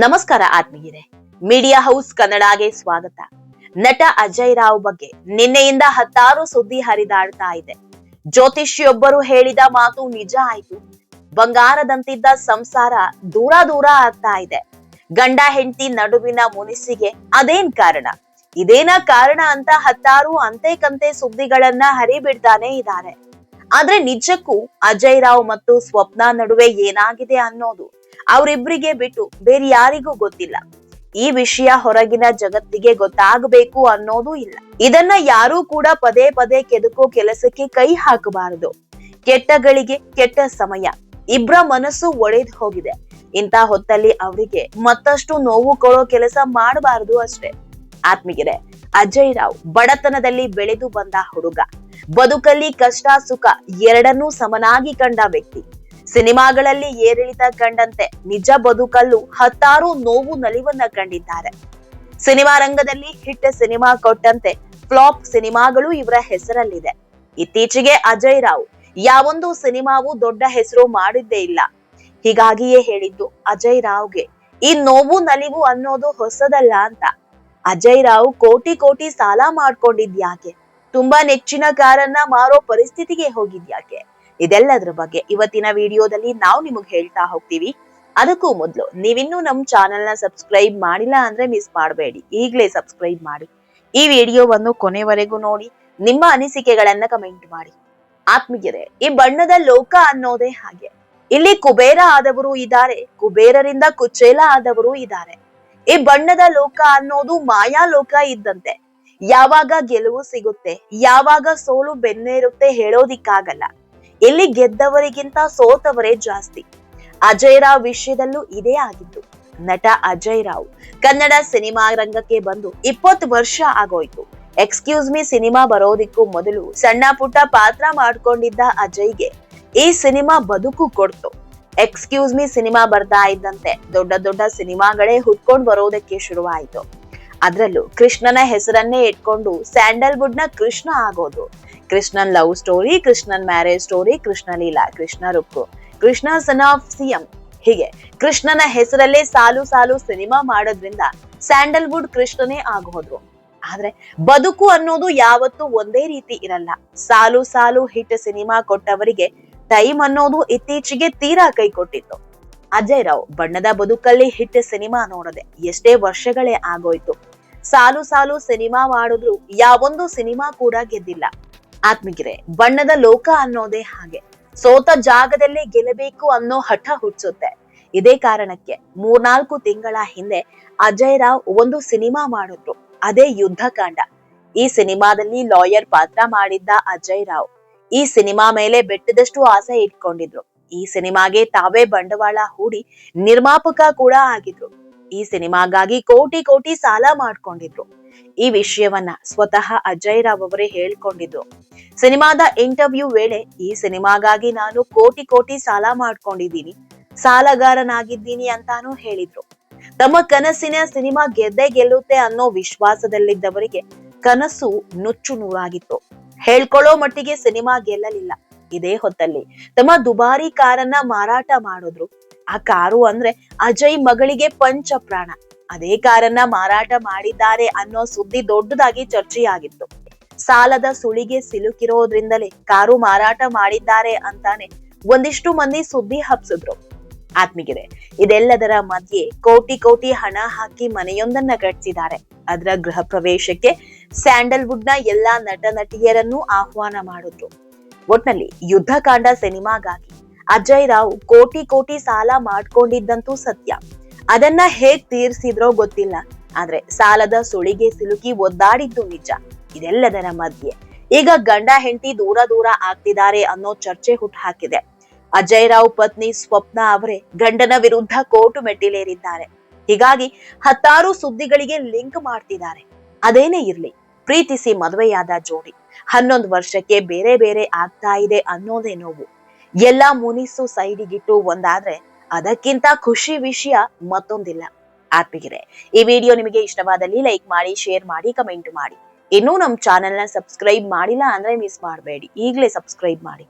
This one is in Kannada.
ನಮಸ್ಕಾರ ಆತ್ಮೀಯರೇ. ಮೀಡಿಯಾ ಹೌಸ್ ಕನ್ನಡಗೆ ಸ್ವಾಗತ. ನಟ ಅಜಯ್ ರಾವ್ ಬಗ್ಗೆ ನಿನ್ನೆಯಿಂದ ಹತ್ತಾರು ಸುದ್ದಿ ಹರಿದಾಡ್ತಾ ಇದೆ. ಜ್ಯೋತಿಷಿಯೊಬ್ಬರು ಹೇಳಿದ ಮಾತು ನಿಜ ಆಯ್ತು. ಬಂಗಾರದಂತಿದ್ದ ಸಂಸಾರ ದೂರ ದೂರ ಆಗ್ತಾ ಇದೆ. ಗಂಡ ಹೆಂಡತಿ ನಡುವಿನ ಮುನಿಸಿಗೆ ಅದೇನ್ ಕಾರಣ? ಇದೇನ ಕಾರಣ ಅಂತ ಹತ್ತಾರು ಅಂತೆ ಕಂತೆ ಸುದ್ದಿಗಳನ್ನ ಹರಿಬಿಡ್ತಾನೆ ಇದ್ದಾರೆ ಆದ್ರೆ ನಿಜಕ್ಕೂ ಅಜಯ್ ರಾವ್ ಮತ್ತು ಸ್ವಪ್ನ ನಡುವೆ ಏನಾಗಿದೆ ಅನ್ನೋದು ಅವರಿಬ್ಬರಿಗೆ ಬಿಟ್ಟು ಬೇರೆ ಯಾರಿಗೂ ಗೊತ್ತಿಲ್ಲ. ಈ ವಿಷಯ ಹೊರಗಿನ ಜಗತ್ತಿಗೆ ಗೊತ್ತಾಗಬೇಕು ಅನ್ನೋದು ಇಲ್ಲ. ಇದನ್ನ ಯಾರೂ ಕೂಡ ಪದೇ ಪದೇ ಕೆದಕೋ ಕೆಲಸಕ್ಕೆ ಕೈ ಹಾಕಬಾರದು. ಕೆಟ್ಟಗಳಿಗೆ ಕೆಟ್ಟ ಸಮಯ. ಇಬ್ರ ಮನಸ್ಸು ಒಡೆದು ಹೋಗಿದೆ. ಇಂತ ಹೊತ್ತಲ್ಲಿ ಅವರಿಗೆ ಮತ್ತಷ್ಟು ನೋವು ಕೊಡೋ ಕೆಲಸ ಮಾಡಬಾರದು ಅಷ್ಟೇ. ಆತ್ಮಿಗಿರೆ ಅಜಯ್ ರಾವ್ ಬಡತನದಲ್ಲಿ ಬೆಳೆದು ಬಂದ ಹುಡುಗ. ಬದುಕಲ್ಲಿ ಕಷ್ಟ ಸುಖ ಎರಡನ್ನೂ ಸಮನಾಗಿ ಕಂಡ ವ್ಯಕ್ತಿ. ಸಿನಿಮಾಗಳಲ್ಲಿ ಏರಿಳಿತ ಕಂಡಂತೆ ನಿಜ ಬದುಕಲ್ಲೂ ಹತ್ತಾರು ನೋವು ನಲಿವನ್ನ ಕಂಡಿದ್ದಾರೆ. ಸಿನಿಮಾ ರಂಗದಲ್ಲಿ ಹಿಟ್ ಸಿನಿಮಾ ಕೊಟ್ಟಂತೆ ಫ್ಲಾಪ್ ಸಿನಿಮಾಗಳು ಇವರ ಹೆಸರಲ್ಲಿದೆ. ಇತ್ತೀಚೆಗೆ ಅಜಯ್ ರಾವ್, ಯಾವೊಂದು ಸಿನಿಮಾವು ದೊಡ್ಡ ಹೆಸರು ಮಾಡಿದ್ದೇ ಇಲ್ಲ. ಹೀಗಾಗಿಯೇ ಹೇಳಿದ್ದು ಅಜಯ್ ರಾವ್ಗೆ ಈ ನೋವು ನಲಿವು ಅನ್ನೋದು ಹೊಸದಲ್ಲ ಅಂತ. ಅಜಯ್ ರಾವ್ ಕೋಟಿ ಕೋಟಿ ಸಾಲ ಮಾಡ್ಕೊಂಡಿದ್ಯಾಕೆ? ತುಂಬಾ ನೆಚ್ಚಿನ ಕಾರನ್ನ ಮಾರೋ ಪರಿಸ್ಥಿತಿಗೆ ಹೋಗಿದ್ಯಾಕೆ? ಇದೆಲ್ಲದ್ರ ಬಗ್ಗೆ ಇವತ್ತಿನ ವಿಡಿಯೋದಲ್ಲಿ ನಾವು ನಿಮಗೆ ಹೇಳ್ತಾ ಹೋಗ್ತೀವಿ. ಅದಕ್ಕೂ ಮೊದಲು ನೀವಿನ್ನೂ ನಮ್ ಚಾನೆಲ್ನ ಸಬ್ಸ್ಕ್ರೈಬ್ ಮಾಡಿಲ್ಲ ಅಂದ್ರೆ ಮಿಸ್ ಮಾಡಬೇಡಿ. ಈಗಲೇ ಸಬ್ಸ್ಕ್ರೈಬ್ ಮಾಡಿ. ಈ ವಿಡಿಯೋವನ್ನು ಕೊನೆವರೆಗೂ ನೋಡಿ, ನಿಮ್ಮ ಅನಿಸಿಕೆಗಳನ್ನ ಕಮೆಂಟ್ ಮಾಡಿ. ಆತ್ಮೀಯರೇ, ಈ ಬಣ್ಣದ ಲೋಕ ಅನ್ನೋದೇ ಹಾಗೆ. ಇಲ್ಲಿ ಕುಬೇರ ಆದವರು ಇದ್ದಾರೆ, ಕುಬೇರರಿಂದ ಕುಚೇಲ ಆದವರು ಇದ್ದಾರೆ. ಈ ಬಣ್ಣದ ಲೋಕ ಅನ್ನೋದು ಮಾಯಾ ಲೋಕ ಇದ್ದಂತೆ. ಯಾವಾಗ ಗೆಲುವು ಸಿಗುತ್ತೆ, ಯಾವಾಗ ಸೋಲು ಬೆನ್ನೇರುತ್ತೆ ಹೇಳೋದಿಕ್ಕಾಗಲ್ಲ. ಇಲ್ಲಿ ಗೆದ್ದವರಿಗಿಂತ ಸೋತವರೇ ಜಾಸ್ತಿ. ಅಜಯ್ ರಾವ್ ವಿಷಯದಲ್ಲೂ ಇದೇ ಆಗಿತ್ತು ನಟ ಅಜಯ್ ರಾವ್ ಕನ್ನಡ ಸಿನಿಮಾ ರಂಗಕ್ಕೆ ಬಂದು ಇಪ್ಪತ್ತು ವರ್ಷ ಆಗೋಯ್ತು. ಎಕ್ಸ್ಕ್ಯೂಸ್ ಮಿ ಸಿನಿಮಾ ಬರೋದಿಕ್ಕೂ ಮೊದಲು ಸಣ್ಣ ಪುಟ್ಟ ಪಾತ್ರ ಮಾಡ್ಕೊಂಡಿದ್ದ ಅಜಯ್ಗೆ ಈ ಸಿನಿಮಾ ಬದುಕು ಕೊಡ್ತು. ಎಕ್ಸ್ಕ್ಯೂಸ್ ಮಿ ಸಿನಿಮಾ ಬರ್ತಾ ಇದ್ದಂತೆ ದೊಡ್ಡ ದೊಡ್ಡ ಸಿನಿಮಾಗಳೇ ಹುಟ್ಕೊಂಡ್ ಬರೋದಕ್ಕೆ ಶುರುವಾಯಿತು. ಅದ್ರಲ್ಲೂ ಕೃಷ್ಣನ ಹೆಸರನ್ನೇ ಇಟ್ಕೊಂಡು ಸ್ಯಾಂಡಲ್ವುಡ್ನ ಕೃಷ್ಣ ಆಗೋದು. Krishnan love story, Krishnan marriage story, Krishna Leela, Krishna Rukku. Krishna son of CM. ಹೀಗೆ, ಕೃಷ್ಣನ ಹೆಸರಲ್ಲೇ ಸಾಲು ಸಾಲು ಸಿನಿಮಾ ಮಾಡೋದ್ರಿಂದ ಸ್ಯಾಂಡಲ್ವುಡ್ ಕೃಷ್ಣನೇ ಆಗೋದ್ರು. ಆದ್ರೆ ಬದುಕು ಅನ್ನೋದು ಯಾವತ್ತೂ ಒಂದೇ ರೀತಿ ಇರಲ್ಲ. ಸಾಲು ಸಾಲು ಹಿಟ್ ಸಿನಿಮಾ ಕೊಟ್ಟವರಿಗೆ ಟೈಮ್ ಅನ್ನೋದು ಇತ್ತೀಚೆಗೆ ತೀರಾ ಕೈ ಕೊಟ್ಟಿತ್ತು. ಅಜಯ್ ರಾವ್ ಬಣ್ಣದ ಬದುಕಲ್ಲಿ ಹಿಟ್ ಸಿನಿಮಾ ನೋಡದೆ ಎಷ್ಟೇ ವರ್ಷಗಳೇ ಆಗೋಯ್ತು. ಸಾಲು ಸಾಲು ಸಿನಿಮಾ ಮಾಡಿದ್ರು, ಯಾವೊಂದು ಸಿನಿಮಾ ಕೂಡ ಗೆದ್ದಿಲ್ಲ. ಆತ್ಮಿಗಿರೆ ಬಣ್ಣದ ಲೋಕ ಅನ್ನೋದೇ ಹಾಗೆ. ಸೋತ ಜಾಗದಲ್ಲೇ ಗೆಲ್ಲಬೇಕು ಅನ್ನೋ ಹಠ ಹುಟ್ಟಿಸುತ್ತೆ. ಇದೇ ಕಾರಣಕ್ಕೆ ಮೂರ್ನಾಲ್ಕು ತಿಂಗಳ ಹಿಂದೆ ಅಜಯ್ ರಾವ್ ಒಂದು ಸಿನಿಮಾ ಮಾಡಿದ್ರು. ಅದೇ ಯುದ್ಧಕಾಂಡ. ಈ ಸಿನಿಮಾದಲ್ಲಿ ಲಾಯರ್ ಪಾತ್ರ ಮಾಡಿದ್ದ ಅಜಯ್ ರಾವ್ ಈ ಸಿನಿಮಾ ಮೇಲೆ ಬೆಟ್ಟದಷ್ಟು ಆಸೆ ಇಟ್ಕೊಂಡಿದ್ರು. ಈ ಸಿನಿಮಾಗೆ ತಾವೇ ಬಂಡವಾಳ ಹೂಡಿ ನಿರ್ಮಾಪಕ ಕೂಡ ಆಗಿದ್ರು. ಈ ಸಿನಿಮಾಗಾಗಿ ಕೋಟಿ ಕೋಟಿ ಸಾಲ ಮಾಡ್ಕೊಂಡಿದ್ರು. ಈ ವಿಷಯವನ್ನ ಸ್ವತಃ ಅಜಯ್ ರಾವ್ ಅವರೇ ಹೇಳ್ಕೊಂಡಿದ್ರು. ಸಿನಿಮಾದ ಇಂಟರ್ವ್ಯೂ ವೇಳೆ ಈ ಸಿನಿಮಾಗಾಗಿ ನಾನು ಕೋಟಿ ಕೋಟಿ ಸಾಲ ಮಾಡ್ಕೊಂಡಿದ್ದೀನಿ, ಸಾಲಗಾರನಾಗಿದ್ದೀನಿ ಅಂತಾನು ಹೇಳಿದ್ರು. ತಮ್ಮ ಕನಸಿನ ಸಿನಿಮಾ ಗೆದ್ದೇ ಗೆಲ್ಲುತ್ತೆ ಅನ್ನೋ ವಿಶ್ವಾಸದಲ್ಲಿದ್ದವರಿಗೆ ಕನಸು ನುಚ್ಚು ನೂರಾಗಿತ್ತು. ಹೇಳ್ಕೊಳ್ಳೋ ಮಟ್ಟಿಗೆ ಸಿನಿಮಾ ಗೆಲ್ಲಲಿಲ್ಲ. ಇದೇ ಹೊತ್ತಲ್ಲಿ ತಮ್ಮ ದುಬಾರಿ ಕಾರನ್ನ ಮಾರಾಟ ಮಾಡಿದ್ರು. ಆ ಕಾರು ಅಂದ್ರೆ ಅಜಯ್ ಮಗಳಿಗೆ ಪಂಚ ಪ್ರಾಣ. ಅದೇ ಕಾರನ್ನ ಮಾರಾಟ ಮಾಡಿದ್ದಾರೆ ಅನ್ನೋ ಸುದ್ದಿ ದೊಡ್ಡದಾಗಿ ಚರ್ಚೆಯಾಗಿತ್ತು. ಸಾಲದ ಸುಳಿಗೆ ಸಿಲುಕಿರೋದ್ರಿಂದಲೇ ಕಾರು ಮಾರಾಟ ಮಾಡಿದ್ದಾರೆ ಅಂತಾನೆ ಒಂದಿಷ್ಟು ಮಂದಿ ಸುದ್ದಿ ಹಬ್ಸಿದ್ರು. ಆತ್ಮಿಗಿದೆ ಇದೆಲ್ಲದರ ಮಧ್ಯೆ ಕೋಟಿ ಕೋಟಿ ಹಣ ಹಾಕಿ ಮನೆಯೊಂದನ್ನ ಕಟ್ಟಿಸಿದ್ದಾರೆ ಅದರ ಗೃಹ ಪ್ರವೇಶಕ್ಕೆ ಸ್ಯಾಂಡಲ್ವುಡ್ನ ಎಲ್ಲಾ ನಟ ನಟಿಯರನ್ನು ಆಹ್ವಾನ ಮಾಡಿದ್ರು. ಒಟ್ನಲ್ಲಿ ಯುದ್ಧಕಾಂಡ ಸಿನಿಮಾಗಾಗಿ ಅಜಯ್ ರಾವ್ ಕೋಟಿ ಕೋಟಿ ಸಾಲ ಮಾಡ್ಕೊಂಡಿದ್ದಂತೂ ಸತ್ಯ. ಅದನ್ನ ಹೇಗ್ ತೀರ್ಸಿದ್ರೋ ಗೊತ್ತಿಲ್ಲ. ಆದ್ರೆ ಸಾಲದ ಸುಳಿಗೆ ಸಿಲುಕಿ ಒದ್ದಾಡಿದ್ದು ನಿಜ. ಇದೆಲ್ಲದರ ಮಧ್ಯೆ. ಈಗ ಗಂಡ ಹೆಂಡತಿ ದೂರ ದೂರ ಆಗ್ತಿದ್ದಾರೆ ಅನ್ನೋ ಚರ್ಚೆ ಹುಟ್ಟು ಹಾಕಿದೆ. ಅಜಯ್ ರಾವ್ ಪತ್ನಿ ಸ್ವಪ್ನ ಅವರೇ ಗಂಡನ ವಿರುದ್ಧ ಕೋರ್ಟ್ ಮೆಟ್ಟಿಲೇರಿದ್ದಾರೆ. ಹೀಗಾಗಿ ಹತ್ತಾರು ಸುದ್ದಿಗಳಿಗೆ ಲಿಂಕ್ ಮಾಡ್ತಿದ್ದಾರೆ. ಅದೇನೇ ಇರ್ಲಿ, ಪ್ರೀತಿಸಿ ಮದುವೆಯಾದ ಜೋಡಿ. ಹನ್ನೊಂದು ವರ್ಷಕ್ಕೆ ಬೇರೆ ಬೇರೆ ಆಗ್ತಾ ಇದೆ ಅನ್ನೋದೇ ನೋವು. ಎಲ್ಲಾ ಮುನಿಸು ಸೈಡಿಗಿಟ್ಟು ಒಂದಾದ್ರೆ ಅದಕ್ಕಿಂತ ಖುಷಿ ವಿಷಯ ಮತ್ತೊಂದಿಲ್ಲ. ಆತ್ಮಿಗೆರೆ ಈ ವಿಡಿಯೋ ನಿಮಗೆ ಇಷ್ಟವಾದಲ್ಲಿ ಲೈಕ್ ಮಾಡಿ, ಶೇರ್ ಮಾಡಿ, ಕಮೆಂಟ್ ಮಾಡಿ. ಇನ್ನೂ ನಮ್ಮ ಚಾನೆಲ್ನ ಸಬ್ಸ್ಕ್ರೈಬ್ ಮಾಡಿಲ್ಲ ಅಂದ್ರೆ ಮಿಸ್ ಮಾಡಬೇಡಿ. ಈಗಲೇ ಸಬ್ಸ್ಕ್ರೈಬ್ ಮಾಡಿ.